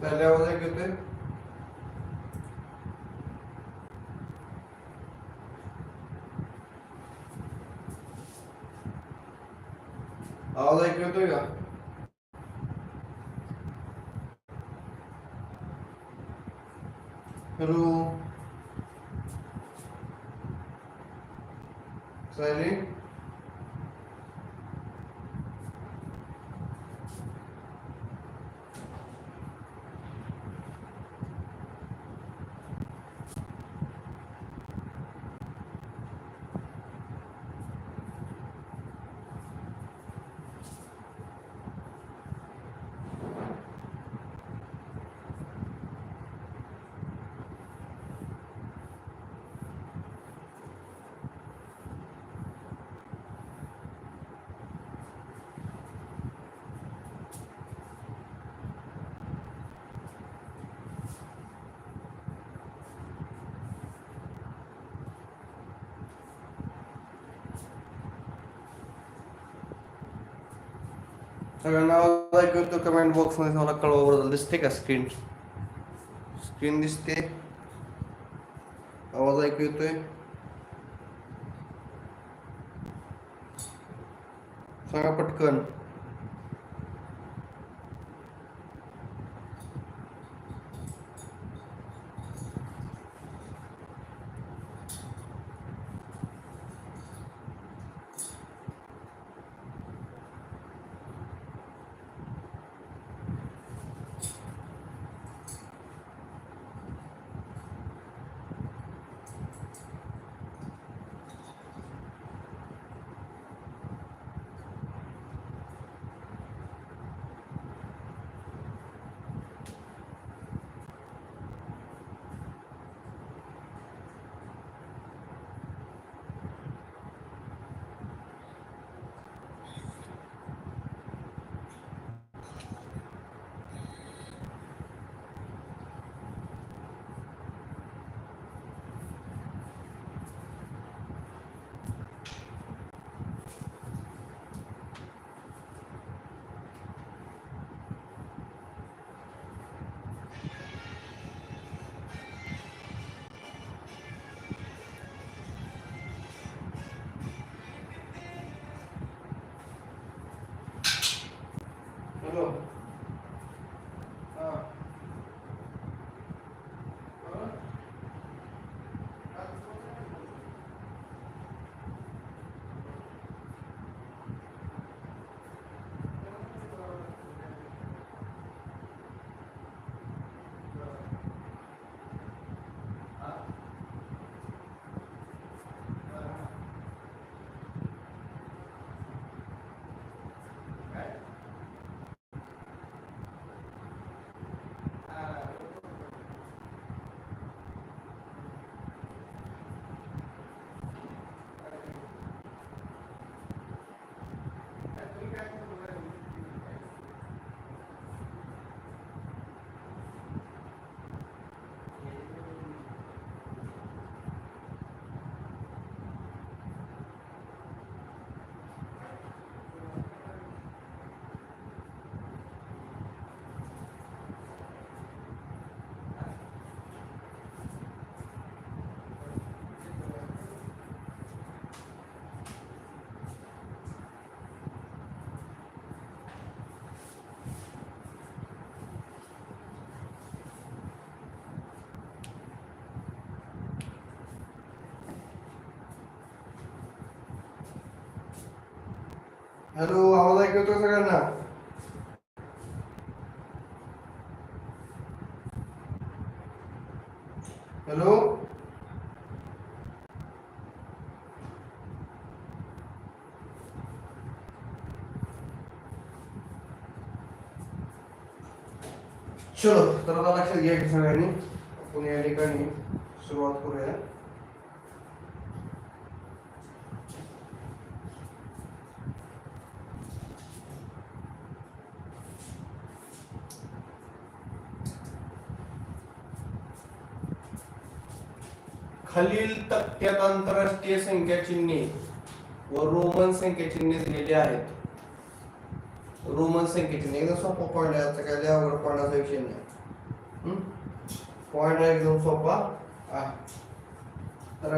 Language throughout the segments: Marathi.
पहिले आवाज ऐकू येतोय आवाज ऐकू येतोय का हॅलो सायली सगळ्यांना आवाज ऐकू येतो कमेंट बॉक्समध्ये मला कळवा बरोबर दिसते का स्क्रीन स्क्रीन दिसते आवाज ऐकू येतोय सांगा पटकन हॅलो हा हॅलो आवाज ऐकू येतोय सगळ्यांना हॅलो चलो तर आता लक्षात घ्या की सगळ्यांनी आपण या ठिकाणी सुरुवात करूया खालील तक्त्यात आंतरराष्ट्रीय संख्या चिन्हे व रोमन संख्या चिन्हे दिलेली आहेत. रोमन संख्या चिन्हे. एकदम सोपा पॉईंट आहे. आता काय अवघड पॉईंटाचा विषय नाही पॉईंट एकदम सोपा. आहे. तर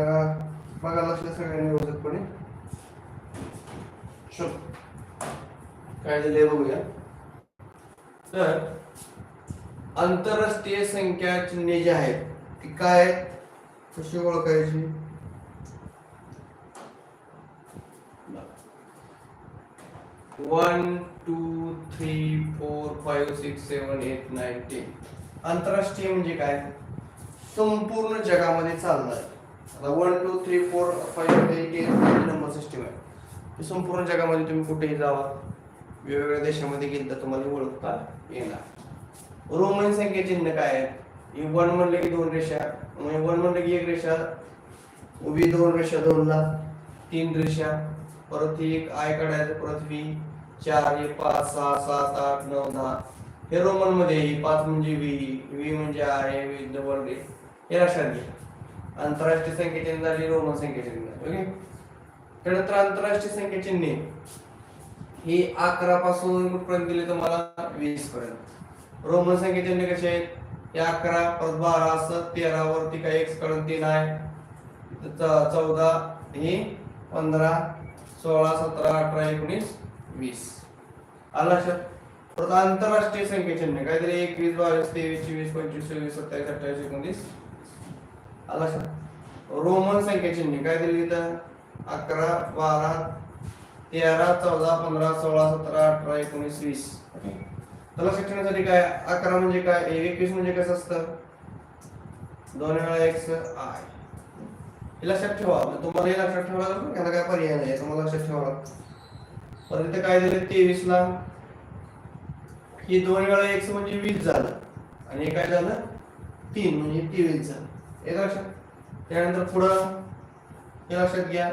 बघा लक्ष सगळ्यांनी व्यवस्थितपणे. काय दिले बघूया. तर आंतरराष्ट्रीय संख्या चिन्हे जी आहेत ती काय आहेत? कशी ओळखायची? One two three four five six seven eight nine ten आंतरराष्ट्रीय म्हणजे काय? संपूर्ण जगामध्ये चालणार. आता one two three four five eight eight number system आहे. संपूर्ण जगामध्ये तुम्ही कुठेही जावा. वेगवेगळ्या देशामध्ये गेले तर तुम्हाला ओळखता येणार. रोमन संख्या चिन्ह काय आहे वन म्हणलं की दोन रेषा म्हणजे वन म्हणलं की एक रेषा उभी दोन रेषा दोनला तीन रेषा परत ही एक आय काढायचं परत व्ही चार हे पाच सहा सात आठ नऊ दहा. हे रोमनमध्ये ही पाच म्हणजे व्ही व्ही म्हणजे आय व्ही डबल डे हे लक्षात घ्या. आंतरराष्ट्रीय संख्या चिन्ह झाली रोमन संख्या चिन्ह ओके? त्यानंतर आंतरराष्ट्रीय संख्या चिन्हे ही अकरा पासून कुठपर्यंत दिले तुम्हाला वीस पर्यंत. रोमन संख्या चिन्ह कसे आहेत? या अकरा परत बारा असत तेरा वरती एक्सकडून तीन आहे. च- चौदा हे पंधरा सोळा सतरा अठरा एकोणीस वीस. आला लक्षात? परत आंतरराष्ट्रीय संख्या चिन्ह काहीतरी एकवीस बावीस तेवीस चोवीस पंचवीस चोवीस सत्तावीस अठ्ठावीस एकोणतीस. आला लक्षात? रोमन संख्या काहीतरी काय अकरा बारा तेरा चौदा पंधरा सोळा सतरा अठरा एकोणीस वीस. तर शिक्षणासाठी काय? अकरा म्हणजे काय? ए- एकवीस म्हणजे कसं असतं? दोन वेळा एक्स आय. हे लक्षात ठेवा. म्हणजे तुम्हाला हे लक्षात ठेवायला लागलं त्याला काय पर्याय नाही. तुम्हाला लक्षात ठेवा परत इथे काय दिलं? तेवीस ला ही दोन वेळा एक्स म्हणजे वीस झालं. आणि हे काय झालं? तीन म्हणजे तेवीस झालं. हे लक्षात. त्यानंतर पुढं हे लक्षात घ्या.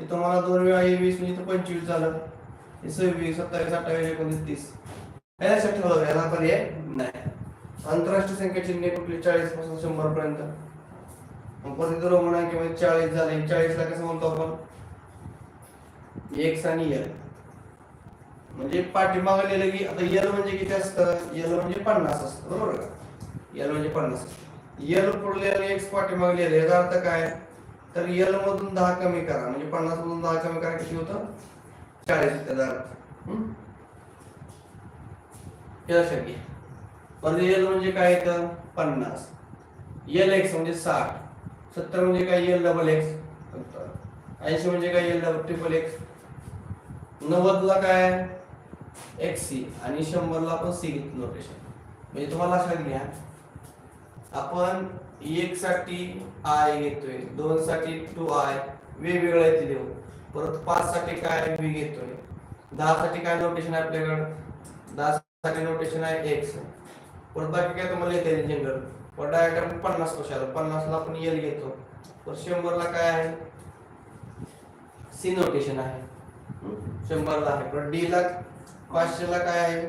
हे तुम्हाला दोन वेळा हे वीस म्हणजे पंचवीस झालं. हे सव्वीस सत्तावीस अठ्ठावीस एकोणीस तीस. हे लक्षात ठेवा याला पर्याय नाही. आंतरराष्ट्रीय संख्या चिन्हे कुठली? चाळीसपासून शंभर पर्यंत. मग परत इथं रोमन अंकीमध्ये चाळीस झाले चाळीस ला कसं म्हणतो आपण? एक्स आणि एल म्हणजे पाठीमाग लिहिलं की आता एल म्हणजे किती असतं? एल म्हणजे पन्नास असतं बरोबर का? एल म्हणजे पन्नास एल पुढले आणि एक्स पाठीमाग लिहिलं याचा अर्थ काय? तर एल मधून दहा कमी करा. म्हणजे पन्नास मधून दहा कमी करा किती होतं? चाळीस त्याचा अर्थ. हे लक्षात घ्या. परत एल म्हणजे काय येतं? पन्नास. एल एक्स म्हणजे साठ. सत्तर म्हणजे काय? एल डबल एक्स ऐंशी म्हणजे काय? एल डबल ट्रिपल एक्स नव्वदला काय? एक्स सी आणि शंभरला आपण सी घेतलं नोटेशन म्हणजे तुम्हाला लक्षात घ्या. आपण एक साठी आय घेतोय. दोन साठी टू आय वेगवेगळ्या येते देऊ परत पाच साठी काय? बी घेतोय. दहा साठी काय नोटेशन आहे आपल्याकडे? दहा साठी नोटेशन आहे एक्स परत बाकी काय तुम्हाला येते जनरल परत डायग्राम पन्नास कशाला? पन्नास ला आपण एल घेतो. तर शंभर ला काय आहे? सी नोटेशन आहे. शंभर ला आहे. परत डी ला पाचशे ला काय आहे?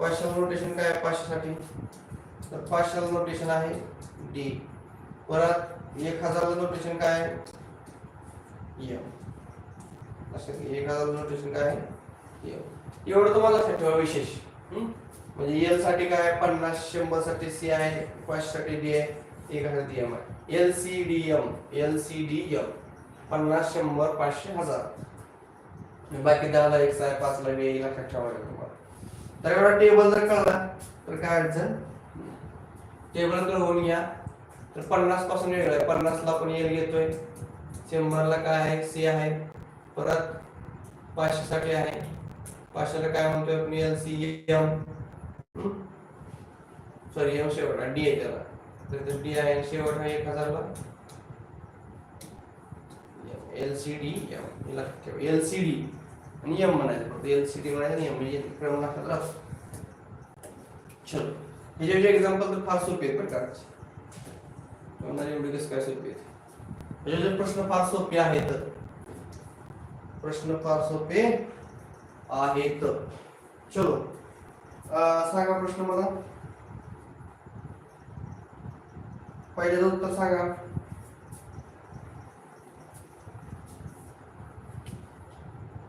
पाचशे नोटेशन काय आहे? पाचशे साठी तर पाचशे नोटेशन आहे डी परत एक हज़ार नोटेशन काय आहे? एम असं एक हज़ार नोटेशन काय आहे? एम एवढं तुम्हाला लक्षात ठेवा विशेष. म्हणजे एलसाठी काय आहे? पन्नास शंभरसाठी सी आहे पाचशे साठी डी आहे एक हजार डी एम आहे. L C D M L C D M पन्नास शंभर पाचशे हजार. बाकी दहाला एक आहे पाचला बी लक्षात ठेवायला तुम्हाला. तर एवढा टेबल जर कळला तर काय अडचण? टेबल कळवून घ्या. तर पन्नासपासून वेगळं आहे. पन्नासला आपण एल घेतोय. शंभरला काय आहे? सी आहे. परत पाचशे साठी आहे. पाचशेला काय म्हणतोय आपण L C M sorry M शेवट डी आहे त्याला तर डी आहे शेवट आहे एक हजारला एल सी डी एम लक्षात एल सी डी आणि एम म्हणायचं फक्त एल सी डी म्हणायचं एम म्हणजे क्रम लक्षात राहतो चलो ह्याचे जे एक्झाम्पल तर फार सोपे प्रकारचे तुम्हाला एवढे कसं काय सोपे आहेत ह्याचे जे प्रश्न फार सोपे आहेत प्रश्न फार सोपे चलो. सांगा प्रश्न मला. पहिल्याचं उत्तर सांगा.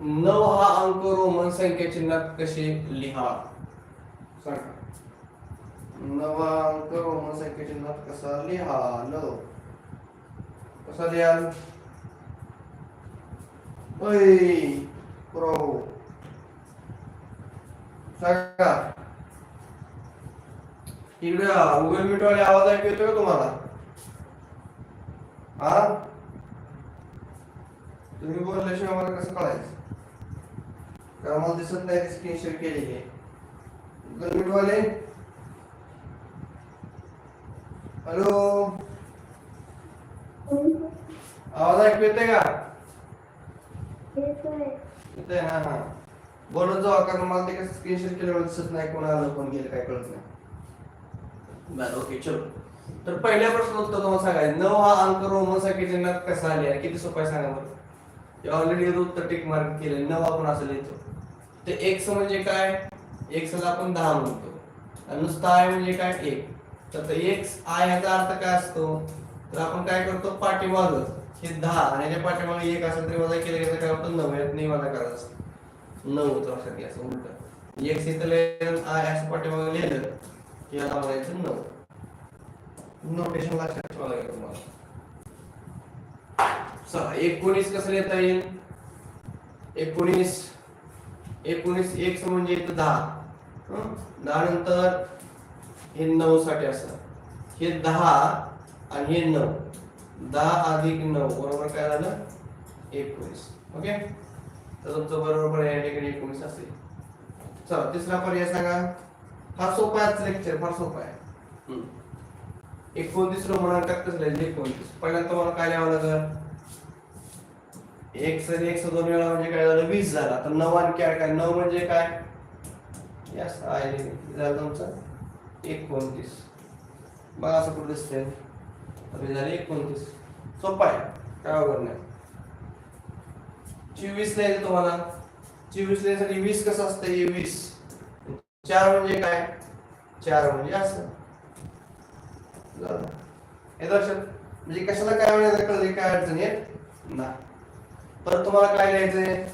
नऊ हा अंक रोमन संख्या चिन्हात कसे लिहा? सांगा. नवा अंक रोमन संख्या चिन्हात कसा लिहा? लिहाल कसा लिहाल? ओय सांगा इकडे गुगल मीट वाले आवाज ऐकू येतोय का तुम्हाला? हा? तुम्ही बोलल्याशिवाय मला कसं कळायचं? कारण मला दिसत नाही स्क्रीन शेअर केलेली आहे. गुगल मीट वाले हॅलो? आवाज ऐकू येते का? येते हा हा. बोलत जावा कारण मला ते कसं स्क्रीनशॉट केल्यावर दिसत नाही कोण आलं कोण गेलं काय कळत नाही. बरं ओके चलो. तर पहिल्या प्रश्न उत्तर तुम्हाला सांगायचं. नऊ हा अंक रोमन संख्या चिन्हात कसा आले किती सोपाय आहे सांगा बरं. ऑलरेडी उत्तर टिक मार्क केले. नऊ आपण असं लिहितो. ते एक्स म्हणजे काय? एक्सला आपण दहा म्हणतो. आणि नुसतं आय म्हणजे काय? एक. तर एक्स आय याचा अर्थ काय असतो? तर आपण काय करतो? पाठीमागच हे दहा. आणि त्या पाठीमागे एक असेल तरी वजा केलं गेलं काय होतं? नव्यात नाही वजा करायचं असतं. नऊ लक्षात घ्या असं उलट. एक्स इथं लिहिलं आय असं पाठीमागे लिहिलं की आता म्हणायचं नऊ. नोटेशन लक्षात ठेवा लागेल तुम्हाला. सहा एकोणीस कसं लिहिता येईल? एकोणीस. एकोणीस एक म्हणजे इथं दहा. दहा नंतर हे नऊ साठी असं. हे दहा आणि हे नऊ. दहा अधिक नऊ बरोबर काय झालं? एकोणीस. ओके? तर तुमचं बरोबर या ठिकाणी एकोणीस असेल. चला तिसरा पर्याय सांगा. फार सोपा आहे लेक्चर फार सोपा आहे. एकोणतीस रोमनांकात कसं लिहायचं एकोणतीस. पहिल्यांदा तुम्हाला काय लिहावं लागलं? एक सर एक दोन वेळा म्हणजे काय झालं? वीस झाला. तर नऊ आणखी आठ काय? नऊ म्हणजे काय? यस आहे. झालं तुमचं? एकोणतीस. बघा असं कुठं दिसतंय. झाले एकोणतीस. सोपा आहे. काय अवघड नाही. चोवीस लिहायचं तुम्हाला. चोवीस लिहायसाठी वीस कसं असतं? हे वीस. चार म्हणजे काय? चार म्हणजे असं. हे लक्षात म्हणजे कशाला काय म्हणायचं? कळले काय अडचण येत ना परत तुम्हाला काय लिहायचंय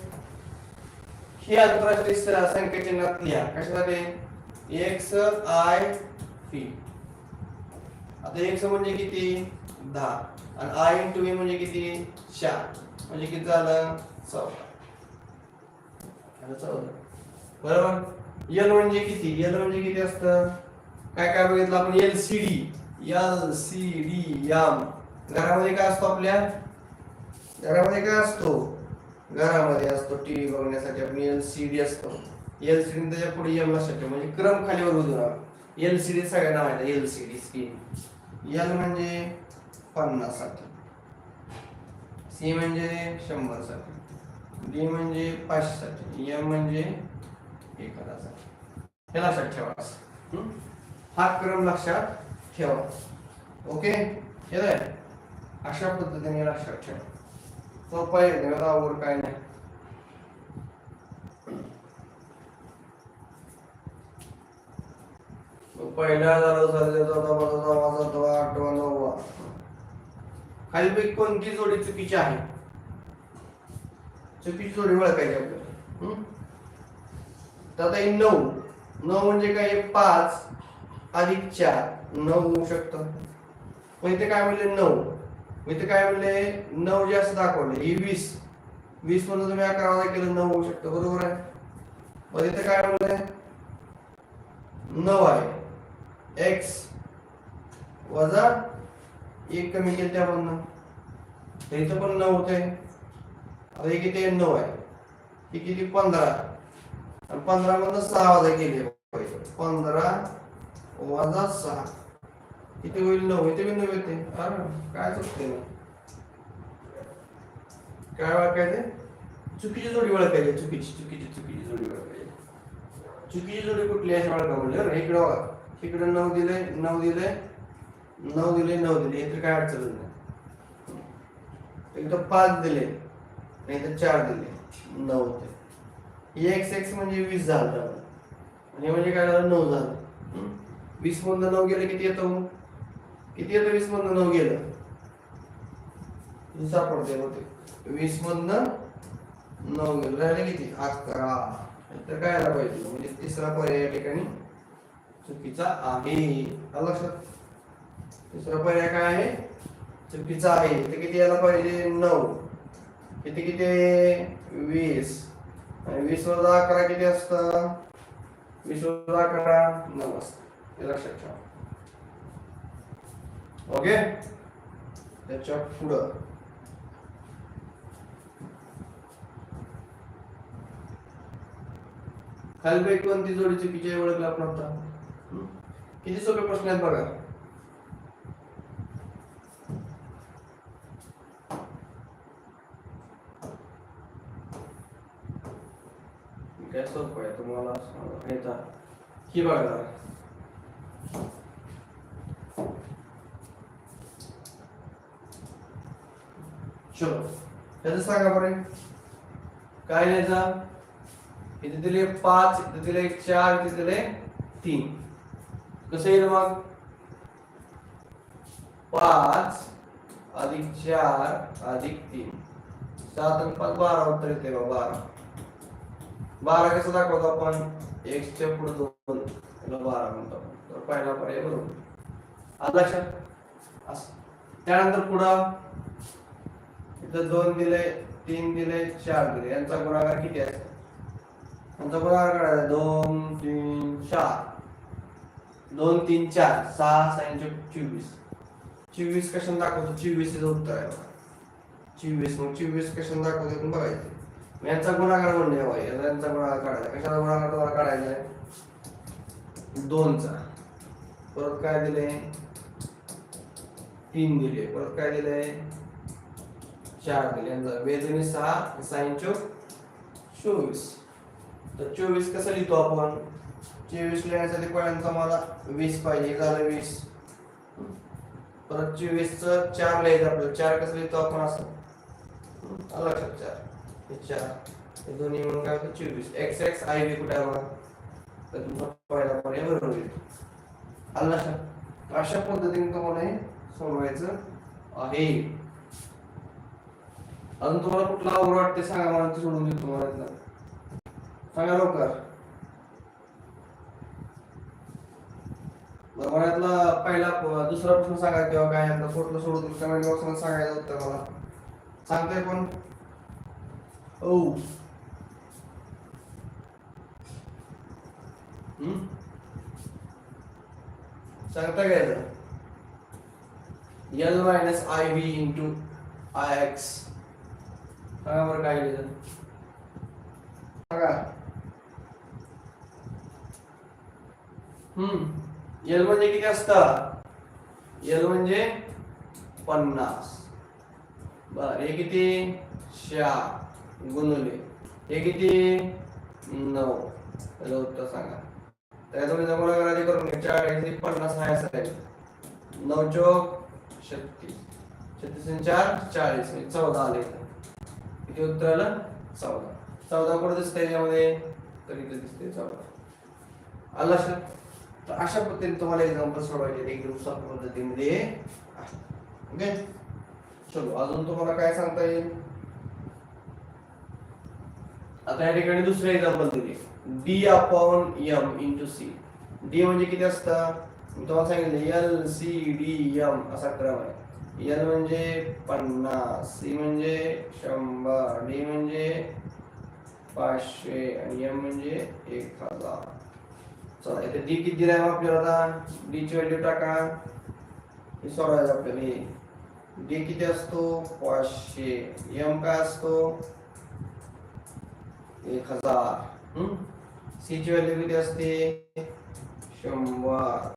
ही आंतरराष्ट्रीय स- संख्या चिन्हात लिहा. कशासाठी? एक्स आय पी आता एक्स म्हणजे किती? दहा. आणि आय इंटू ए म्हणजे किती? चार. म्हणजे किती झालं? चौदा. चौदा. बरोबर? एल म्हणजे किती? एल म्हणजे किती असतं? काय काय बघितलं आपण? L C D L C D M घरामध्ये काय असतो आपल्या? घरामध्ये काय असतो? घरामध्ये असतो. टीव्ही बघण्यासाठी आपण एल सी डी असतो. एल सी डी त्याच्या पुढे एम लक्षात म्हणजे क्रम खालीवर उजवा एल सी डी सगळ्यांना माहिती आहे. L C D screen L म्हणजे पन्नाससाठी. सी म्हणजे शंभरसाठी. डी म्हणजे पाचशे साठी एम म्हणजे एक हजार हे लक्षात ठेवा हा? क्रम लक्षात ठेवा. ओके? केलंय अशा पद्धतीने लक्षात ठेवा. तो पाहिजे एवढं अवघड काय नाही. पहिला झाला सातवा चौथा पाचवा सहावा सातवा आठवा नववा खालीपैकी कोणती जोडी चुकीची आहे? चुकीची जोडी ओळखायची आपल्याला? तर आता हे नऊ. नऊ म्हणजे काय? पाच अधिक चार. नऊ होऊ शकतं. मग इथे काय म्हणले? नऊ. मग इथे काय म्हणले? नऊ जे असं दाखवले. ही वीस. वीस म्हणून तुम्ही अकरा वाजा केलं नऊ होऊ शकतं. बरोबर आहे? मग इथे काय म्हणले? नऊ आहे. एक्स वजा एक कमी केलं त्यामधनं. इथं पण नऊ होते आता हे किती नऊ आहे? ही किती? पंधरा. आणि पंधरा मधनं सहा वाजा केली पाहिजे. पंधरा वजा सहा. किती होईल? नऊ. इथे बी नऊ येते. अरे काय चुकते ना काय ओळखायचे? चुकीची जोडी ओळखायची. चुकीची चुकीची चुकीची जोडी ओळखायची. चुकीची जोडी कुठली अशी ओळखा म्हणजे बरं, इकडे बघा. इकडे नऊ दिले नऊ दिले नऊ दिले नऊ दिले इथे काय अडचण नाही. एकदम पाच दिले नाही तर चार दिले. नऊ होते एक्स एक्स म्हणजे वीस झालं. आणि हे म्हणजे काय झालं? नऊ झालं. वीस मधनं नऊ गेलं किती येतो किती येतं वीस मधनं नऊ गेलं? सापडते होते वीस मधनं नऊ गेलं. राहिले किती? अकरा. तर काय आला पाहिजे? म्हणजे तिसरा पर्याय या ठिकाणी चुकीचा आहे. लक्षात? तिसरा पर्याय काय आहे? चुकीचा आहे. तर किती यायला पाहिजे? नऊ. किती किती? वीस. आणि वीस वजा अकरा किती असत? वीस वजा अकरा नऊ असत. हे लक्षात ठेवा. ओके? त्याच्या पुढं. खालपैकी कोणती जोडी चुकीची ओळखला आपण आता? किती सोपे प्रश्न आहेत बघा. काय सोपं आहे? तुम्हाला नेता ही बघा जरा. चलो त्याचं सांगा बरं. काय लिहायचं? इथे दिले पाच इथे दिले चार इथे दिले तीन. कसं येईल मग? पाच अधिक चार अधिक तीन. सात आणि पाच बारा उत्तर येते बा बारा. बारा कसं दाखवतो आपण? एक च्या पुढे दोन त्याला बारा म्हणतो तर पहिला पर्याय बरोबर आता लक्षात? असं. त्यानंतर पुढं. इथं दोन दिले तीन दिले चार दिले. यांचा गुणाकार किती असतो यांचा गुणाकार करायचा दोन तीन चार. दोन तीन चार. सहा सहाशे चोवीस. चोवीस कशाने दाखवतो? चोवीस उत्तर आहे बघा. चोवीस. मग चोवीस कशाने दाखवतो? बघायचं. यांचा गुणाकार म्हणून हवा यांचा गुणाकार काढायचा. कशाचा गुणाकार तुम्हाला काढायचा आहे? दोनचा. परत काय दिले तीन दिले परत काय दिले चार दिले यांचा बेजनी म्हणजे सहा साईन चोक चोवीस. तर चोवीस कसं लिहितो आपण? चोवीस लिहिण्यासाठी पहिल्यांदा मला वीस पाहिजे. झालं वीस. परत चोवीसचं चार लिहायचं आपल्याला. चार कसं लिहितो आपण असं? आलं लक्षात? चार. हे चार हे दोन्ही म्हणून काय होतं? चोवीस. एक्स एक्स आय व्ही कुठे आला तर तुमचा पहिला पर्याय बरोबर येईल आला लक्षात? अशा पद्धतीने तुम्हाला हे सोडवायचं आहे. अजून तुम्हाला कुठला अवघड वाटते सांगा मला ते सोडून देतो तुम्हाला सांगा लवकर. मनातला यातला पहिला दुसरा प्रश्न सांगा किंवा काय यातला कुठलं सोडून कमेंट बॉक्समध्ये सांगायचं उत्तर मला. सांगताय पण ओ हम्म? सांगता काय L L minus I V into I X सांगा बरं काय लिहिलं सांगा हम्म एल म्हणजे किती असतं? एल म्हणजे पन्नास. बर हे किती? चार. गुणुले हे किती? नऊ. त्याचं उत्तर सांगा. त्याचा तुम्ही म्हणजे जमा आधी करून घ्या. चाळीस पन्नास हा असेल नऊ चौक छत्तीस. छत्तीस आणि चार चाळीस. चौदा आले किती उत्तर आलं? चौदा. चौदा कुठं दिसतंय यामध्ये तर इथे दिसते चौदा. आलं लक्षात? तर अशा पद्धतीने तुम्हाला एक्झाम्पल सोडवायचे एकदम सोप्या पद्धतीमध्ये. ओके चलो अजून तुम्हाला काय सांगता येईल? आता या ठिकाणी दुसरं एक्झाम्पल दिले. D upon M into C D म्हणजे किती असतं? मी तुम्हाला सांगितलं एल सी डी एम असा क्रम आहे. एल म्हणजे पन्नास सी म्हणजे शंभर डी म्हणजे पाचशे आणि एम म्हणजे एक हजार. चला इथे डी किती दिलाय आपल्याला आता? डीची व्हॅल्यू टाका. हे सोडवायचं आपल्याला डी किती असतो? पाचशे. एम काय असतो? एक हजार. सीची व्हॅल्यू किती असते? शंभर.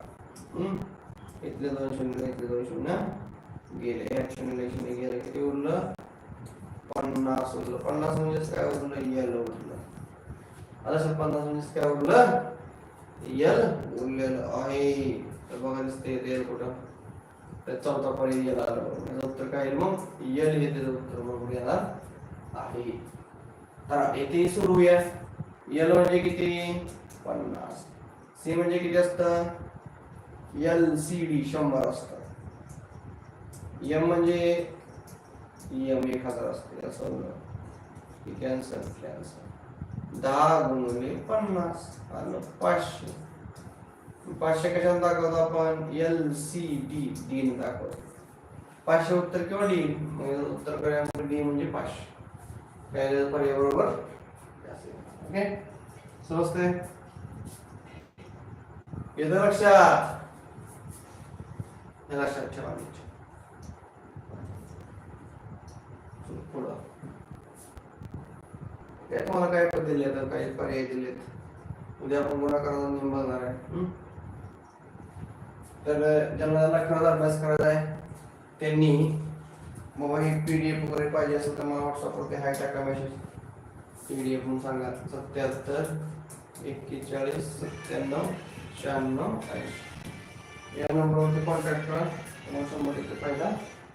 इथले दोन शून्य इथले दोन शून्य. गेले. एक शून्य शून्य गेले. किती उरलं? पन्नास उरलं. पन्नास म्हणजेच काय उरलं? यल उरलं. आता सर पन्नास म्हणजेच काय उरलं? यल उरलेलं आहे. तर बघा दिसते यल कुठं? तर चौथा पर्याय यल आला याचं उत्तर काय येईल मग? यल येते उत्तर बरोबर येणार आहे. तर येथे सुरू एस एल म्हणजे किती? पन्नास. सी म्हणजे किती असतं? एल सी डी शंभर असतं. एम म्हणजे एम एक हजार असते असं कॅन्सर कॅन्सर दहा गुणले पन्नास आलं पाचशे. पाचशे कशाने दाखवतो आपण? एल सी डी डी ने दाखवतो. पाचशे उत्तर किंवा डी उत्तर क्रमांक डी म्हणजे पाचशे. काय पर्याय बरोबर. ओके? समजते येतं लक्षात? लक्षात ठेवा पुढं. काय तुम्हाला काय पद दिले तर काही पर्याय दिलेत. उद्या आपण गुणाकाराचा नियम बघणार आहे. तर ज्यांना लक्षात अभ्यास करायचा आहे त्यांनी बाबा हे पी डी एफ वगैरे पाहिजे असेल तर मला व्हॉट्सअपवरती हाय टाका मेसेज पी डी एफ म्हणून सांगा सत्याहत्तर एक्केचाळीस सत्त्याण्णव शहाण्णव ऐंशी. या नंबरवरती कॉन्टॅक्ट करा. तुम्हाला शंभर टक्के फायदा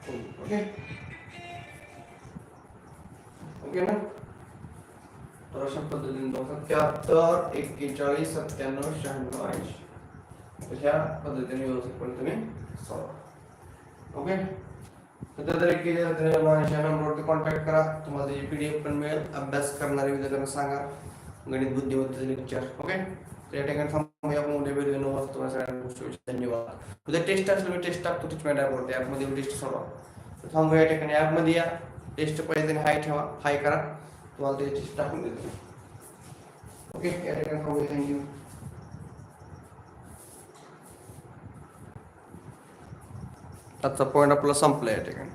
होईल. ओके ओके ना? तर अशा पद्धतीने सत्याहत्तर एक्केचाळीस सत्त्याण्णव शहाण्णव ऐंशी. अशा पद्धतीने व्यवस्थितपणे तुम्ही सॉल्व ओके तर एक अशा नंबरवरती कॉन्टॅक्ट करा. तुम्हाला त्याची पी डी एफ पण मिळेल अभ्यास करणारे विद्यार्थ्यांना सांगा. गणित बुद्धिमत्तेचे लेक्चर ओके तर या ठिकाणी थांबूया. आपण उद्या व्हिडिओ नऊ वाजता तुम्हाला सगळ्यांना गोष्टी धन्यवाद. उद्या टेस्ट असलं म्हणजे मी टेस्ट टाकतो. टीचमेंट ॲपवरती ॲपमध्ये टेस्ट सोडवा. तर थांबूया या ठिकाणी. ॲपमध्ये या. टेस्ट पाहिजे हाय ठेवा. हाय करा. तुम्हाला ते टेस्ट टाकून देतो. ओके या ठिकाणी थांबूया. थँक्यू आजचा पॉईंट आपला संपला या ठिकाणी.